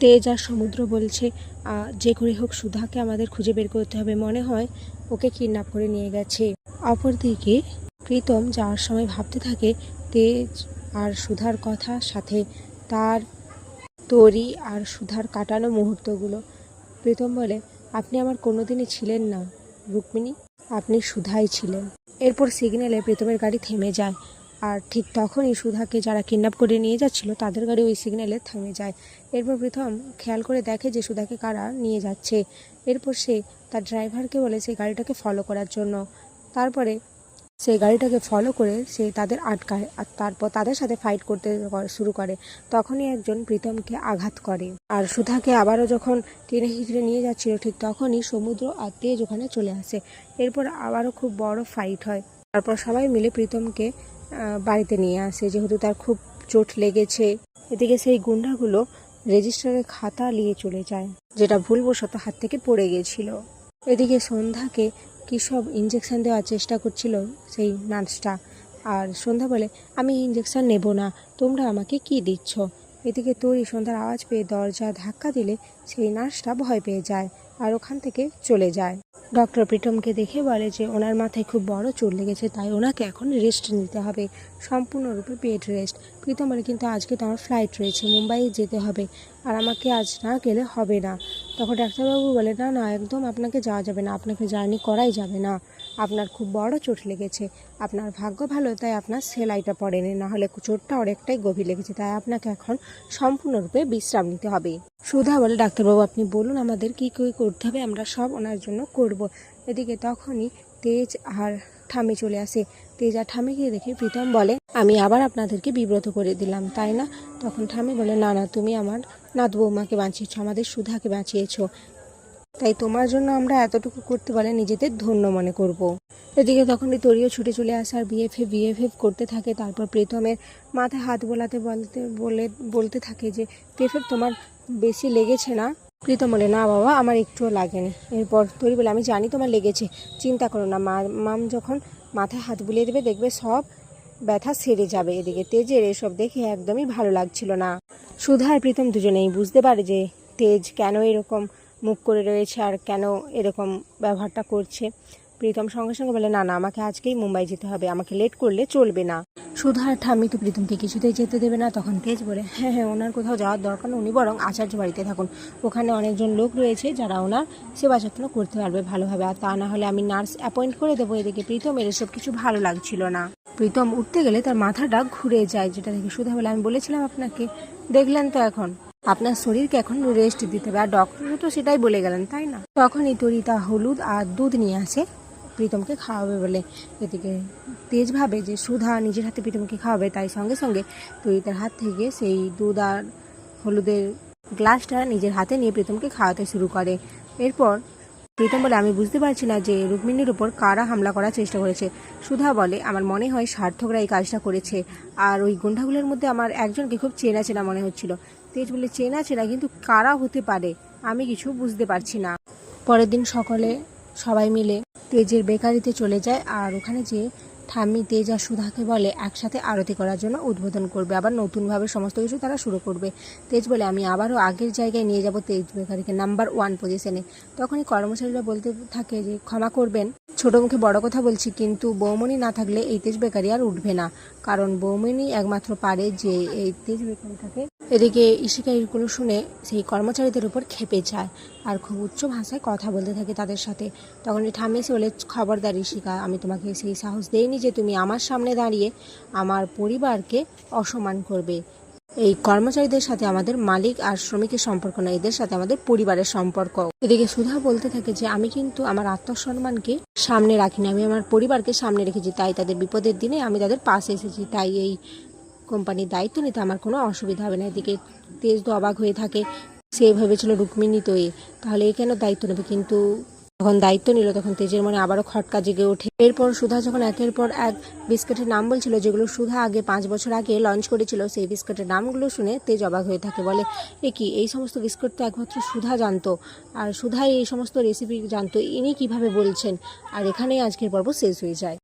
তেজ আর সমুদ্র বলছে যে করে হোক সুধাকে আমাদের খুঁজে বের করতে হবে, মনে হয় ওকে কিডন্যাপ করে নিয়ে গেছে। অপরদিকে প্রীতম যাওয়ার সময় ভাবতে থাকে, তেজ আর সুধার কথা সাথে তার তরি আর সুধার কাটানো মুহূর্তগুলো। প্রীতম বলে, আপনি আমার কোনোদিনই ছিলেন না, রুক্মিণী। আপনি সুধাই ছিলেন। এরপর সিগন্যালে প্রীতমের গাড়ি থেমে যায়। আর ঠিক তখনই সুধাকে যারা কিডন্যাপ করে নিয়ে যাচ্ছিল, তাদের গাড়ি ওই সিগন্যালে থেমে যায়। এরপর প্রথম খেয়াল করে দেখে যে সুধাকে কারা নিয়ে যাচ্ছে। এরপর সে তার ড্রাইভারকে বলে সেই গাড়িটাকে ফলো করার জন্য। তারপরে সেই গাড়িটাকে ফলো করে সে তাদের আটকায় আর তারপর তাদের সাথে ফাইট করতে শুরু করে। তখনই একজন প্রীতমকে আঘাত করে। আর সুধাকে আবারও যখন টেনে হিঁচড়ে নিয়ে যাচ্ছিল, ঠিক তখনই সমুদ্র আর তেজ ওখানে চলে আসে। এরপর আবারও খুব বড় ফাইট হয়। তারপর সবাই মিলে প্রীতমকে বাড়িতে নিয়ে আসে, যেহেতু তার খুব চোট লেগেছে। এদিকে সেই গুন্ডাগুলো রেজিস্টারের খাতা নিয়ে চলে যায়, যেটা ভুলবশত হাত থেকে পড়ে গিয়েছিল এদিকে সন্ধ্যাকে কী সব ইঞ্জেকশান দেওয়ার চেষ্টা করছিল সেই নার্সটা, আর সন্ধ্যা বলে, আমি ইঞ্জেকশান নেব না, তোমরা আমাকে কি দিচ্ছ? এদিকে তরি সন্ধ্যার আওয়াজ পেয়ে দরজা ধাক্কা দিলে সেই নার্সটা ভয় পেয়ে যায় আর ওখান থেকে চলে যায়। ডক্টর প্রীতমকে দেখে বলে যে ওনার মাথায় খুব বড় চোট লেগেছে, তাই ওনাকে এখন রেস্ট নিতে হবে। সম্পূর্ণরূপে বেড রেস্ট। প্রীতম বলে, কিন্তু আজকে তো আমার ফ্লাইট রয়েছে মুম্বাই যেতে হবে। আর আমাকে আজ না গেলে হবে না। তখন ডাক্তারবাবু বলে, না না, একদম আপনাকে যাওয়া যাবে না। আপনাকে জার্নি করাই যাবে না। আপনার খুব বড় চোট লেগেছে। আপনার ভাগ্য ভালো, তাই আপনার সেলাইটা পড়েনি না হলে চোটটা অনেকটাই গভীর লেগেছে, তাই আপনাকে এখন সম্পূর্ণরূপে বিশ্রাম নিতে হবে। সুধা বলে, ডাক্তারবাবু, আপনি বলুন আমাদের কী কী করতে হবে, আমরা সব ওনার জন্য করব। এদিকে তখনই তেজ আর ঠামে চলে আসে। তেজ আর ঠামে গিয়ে দেখে প্রীতম বলে, আমি আবার আপনাদেরকে বিব্রত করে দিলাম, তাই না? তখন ঠামি বলে, না না, তুমি আমার নাত বৌমাকে বাঁচিয়েছো, আমাদের সুধাকে বাঁচিয়েছো। তাই তোমার জন্য আমরা এতটুকু করতে পারে নিজেদের ধন্য মনে করব। এদিকে তখনই তরিও ছুটে চলে আসে আর বিএফএ বিএফএফ করতে থাকে। তারপর প্রীতমের মাথায় হাত বোলাতে বলতে, বলে, বলতে থাকে যে বিএফএফ তোমার বেশি লেগেছে না? প্রীতম বলে, না বাবা, আমার একটুও লাগেনি। এরপর তরি বলে, আমি জানি তোমার লেগেছে। চিন্তা করো না, মা, মাম যখন মাথায় হাত বুলিয়ে দেবে, দেখবে সব ব্যথা সেরে যাবে এদিকে। তেজের এসব দেখে একদমই ভালো লাগছিল না। সুধা আর প্রীতম দুজনেই বুঝতে পারে যে, তেজ কেন এরকম মুখ করে রয়েছে আর কেন এরকম ব্যবহারটা করছে। প্রীতম সঙ্গে সঙ্গে বলে, না না, আমাকে আজকেই মুম্বাই যেতে হবে। আমাকে লেট করলে চলবে না। সুধা আর তো প্রীতমকে কিছুতেই যেতে দেবে না। তখন তেজ বলে হ্যাঁ হ্যাঁ ওনার কোথাও যাওয়ার দরকার উনি বরং আচার্য বাড়িতে থাকুন। ওখানে অনেকজন লোক রয়েছে যারা ওনার সেবা যত্ন করতে পারবে ভালোভাবে। আর তা না হলে আমি নার্স অ্যাপয়েন্ট করে দেবো। এদিকে প্রীতমের এসব কিছু ভালো লাগছিল না। প্রীতম উঠতে গেলে তার মাথাটা ঘুরে যায়, যেটা দেখে সুধা বলে, আমি বলেছিলাম আপনাকে। দেখলেন তো এখন? আপনার শরীরকে এখন রেস্ট দিতে হবে। আর ডক্টরও তো সেটাই বলে গেলেন, তাই না? তখনই তরিতা হলুদ আর দুধ নিয়ে আসে, প্রীতমকে খাওয়াবে বলে। এদিকে তেজ ভাবে যে সুধা নিজের হাতে প্রীতমকে খাওয়াবে, তাই সঙ্গে সঙ্গে তরিতার হাত থেকে সেই দুধ আর হলুদের গ্লাসটা নিজের হাতে নিয়ে প্রীতমকে খাওয়াতে শুরু করে। এরপর প্রীতম বলে, আমি বুঝতে পারছি না যে রুক্মিণীর উপর কারা হামলা করার চেষ্টা করেছে। সুধা বলে, আমার মনে হয় সার্থকরা এই কাজটা করেছে। আর ওই গুন্ডাগুলোর মধ্যে আমার একজনকে খুব চেনা চেনা মনে হচ্ছিল। তেজ বলে চেনা চেনা কিন্তু কারা হতে পারে, আমি কিছু বুঝতে পারছি না। পরের দিন সকালে সবাই মিলে তেজের বেকারিতে চলে যায় আর ওখানে যে ঠাম্মি, তেজ আর সুধাকে বলে একসাথে আরতি করার জন্য উদ্বোধন করবে। আবার নতুনভাবে সমস্ত কিছু তারা শুরু করবে। তেজ বলে, আমি আবারও আগের জায়গায় নিয়ে যাব তেজ বেকারিকে নাম্বার ওয়ান পজিশনে তখনই কর্মচারীরা বলতে থাকে যে, ক্ষমা করবেন। ছোট মুখে বড় কথা বলছি, কিন্তু বৌমণি না থাকলে এই তেজ বেকারি আর উঠবে না। কারণ বৌমণি একমাত্র পারে যে এই তেজ বেকারিটাকে এদিকে ইশিকা এগুলো শুনে সেই কর্মচারীদের উপর খেপে যায় আর খুব উচ্চ ভাষায় কথা বলতে থাকে তাদের সাথে। তখন ঠামি এসে বলে, খবরদার ইশিকা, আমি তোমাকে সেই সাহস দেইনি যে তুমি আমার সামনে দাঁড়িয়ে আমার পরিবারকে অসম্মান করবে। এই কর্মচারীদের সাথে আমাদের মালিক আর শ্রমিকের সম্পর্ক না এদের সাথে আমাদের পরিবারের সম্পর্ক। এদিকে সুধা বলতে থাকে যে, আমি কিন্তু আমার আত্মসম্মানকে সামনে রাখিনি, আমি আমার পরিবারকে সামনে রেখেছি, তাই তাদের বিপদের দিনে আমি তাদের পাশে এসেছি, তাই এই কোম্পানির দায়িত্ব নিতে আমার কোনো অসুবিধা হবে না। এদিকে তেজ তো অবাক হয়ে থাকে। সে ভেবেছিল রুক্মিণী তো এ। তাহলে এ কেন দায়িত্ব নেবে? কিন্তু যখন দায়িত্ব নিল, তখন তেজের মনে আবারও খটকা জেগে ওঠে। এরপর সুধা যখন একের পর এক বিস্কুটের নাম বলছিল, যেগুলো সুধা আগে পাঁচ বছর আগে লঞ্চ করেছিল, সেই বিস্কুটের নামগুলো শুনে তেজ অবাক হয়ে থাকে। বলে, এ কি, এই সমস্ত বিস্কুট তো একমাত্র সুধা জানতো। আর সুধাই এই সমস্ত রেসিপি জানতো। ইনি কীভাবে বলছেন? আর এখানেই আজকের পর্ব শেষ হয়ে যায়।